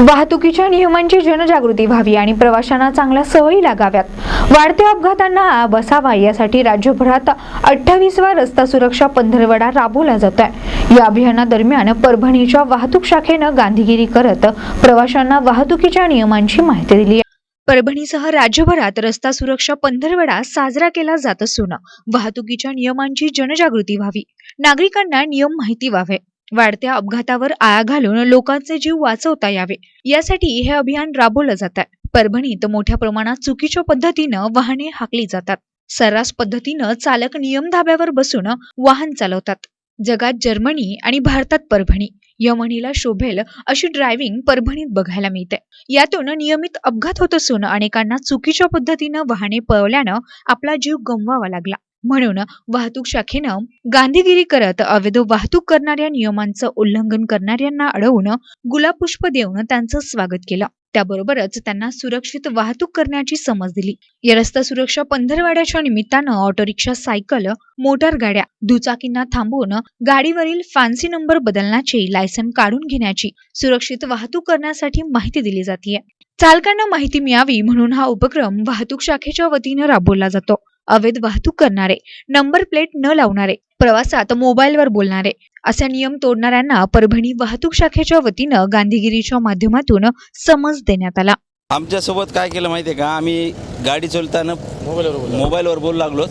वाहतुकीच्या नियमांची जनजागृती व्हावी आणि प्रवाशांना चांगल्या सवयी लागाव्यात. वाढत्या अपघातांना बसावा यासाठी राज्यभरात अठ्ठावीसवा रस्ता सुरक्षा पंधरवडा राबवला जात आहे या अभियानादरम्यान परभणीच्या वाहतूक शाखेनं गांधीगिरी करत प्रवाशांना वाहतुकीच्या नियमांची माहिती दिली परभणीसह राज्यभरात रस्ता सुरक्षा पंधरवडा साजरा केला जात असून वाहतुकीच्या नियमांची जनजागृती व्हावी. नागरिकांना नियम माहिती व्हावे. वाढत्या अपघातावर आळा घालून लोकांचे जीव वाचवता यावे. यासाठी हे अभियान राबवलं जात आहे परभणीत मोठ्या प्रमाणात चुकीच्या पद्धतीनं वाहने हाकली जातात. सर्रास पद्धतीनं चालक नियम धाब्यावर बसून वाहन चालवतात. जगात जर्मनी आणि भारतात परभणी. यमनीला शोभेल अशी ड्रायव्हिंग परभणीत बघायला मिळते. यातून नियमित अपघात होत असून अनेकांना चुकीच्या पद्धतीनं वाहने पळवल्यानं आपला जीव गमवावा लागला. म्हणून वाहतूक शाखेनं गांधीगिरी करत अवैध वाहतूक करणाऱ्या नियमांचं उल्लंघन करणाऱ्यांना अडवून गुलाबपुष्प देऊन त्यांचं स्वागत केलं. त्याबरोबरच त्यांना सुरक्षित वाहतूक करण्याची समज दिली. या रस्ता सुरक्षा पंधरवाड्याच्या निमित्तानं ऑटो रिक्षा सायकल मोटार गाड्या दुचाकींना थांबवून गाडीवरील फॅन्सी नंबर बदलण्याची लायसन काढून घेण्याची सुरक्षित वाहतूक करण्यासाठी माहिती दिली जाते चालकांना माहिती मिळावी म्हणून हा उपक्रम वाहतूक शाखेच्या वतीनं राबवला जातो. अवैध वाहतूक करणारे नंबर प्लेट न लावणारे प्रवासात मोबाईलवर बोलणारे असे नियम तोडणाऱ्यांना परभणी वाहतूक शाखेच्या वतीनं गांधीगिरीच्या माध्यमातून समज देण्यात आला. आमच्यासोबत काय केलं माहिती आहे का? आम्ही गाडी चालताना मोबाईलवर बोलू लागलो.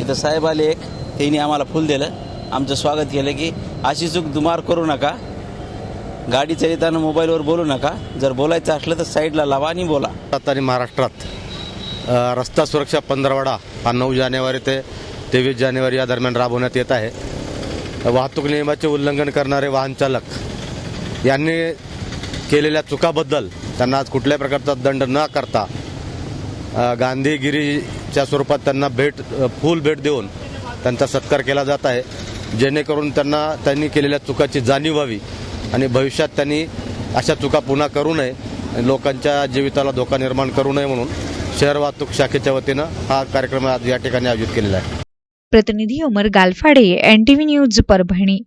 इथं साहेब आले एक त्यांनी आम्हाला फुल दिलं. आमचं स्वागत केलं की अशी चूक दुमार करू नका. गाडी चालिताना मोबाईलवर बोलू नका. जर बोलायचं असलं तर साईडला लावा आणि बोला. आणि महाराष्ट्रात रस्ता सुरक्षा पंधरवडा हा नऊ जानेवारी ते तेवीस जानेवारी या दरम्यान राबवण्यात येत आहे. वाहतूक नियमाचे उल्लंघन करणारे वाहन चालक यांनी केलेल्या चुकाबद्दल त्यांना आज कुठल्याही प्रकारचा दंड न करता गांधीगिरीच्या स्वरूपात त्यांना भेट फुल भेट देऊन त्यांचा सत्कार केला जात आहे. जेणेकरून त्यांना त्यांनी केलेल्या चुकाची जाणीव व्हावी आणि भविष्यात त्यांनी अशा चुका पुन्हा करू नये लोकांच्या जीविताला धोका निर्माण करू नये म्हणून शहर वाहतूक शाखेच्या वतीनं हा कार्यक्रम आज या ठिकाणी आयोजित केलेला आहे. प्रतिनिधी उमर गालफाडे एनटीव्ही न्यूज परभणी.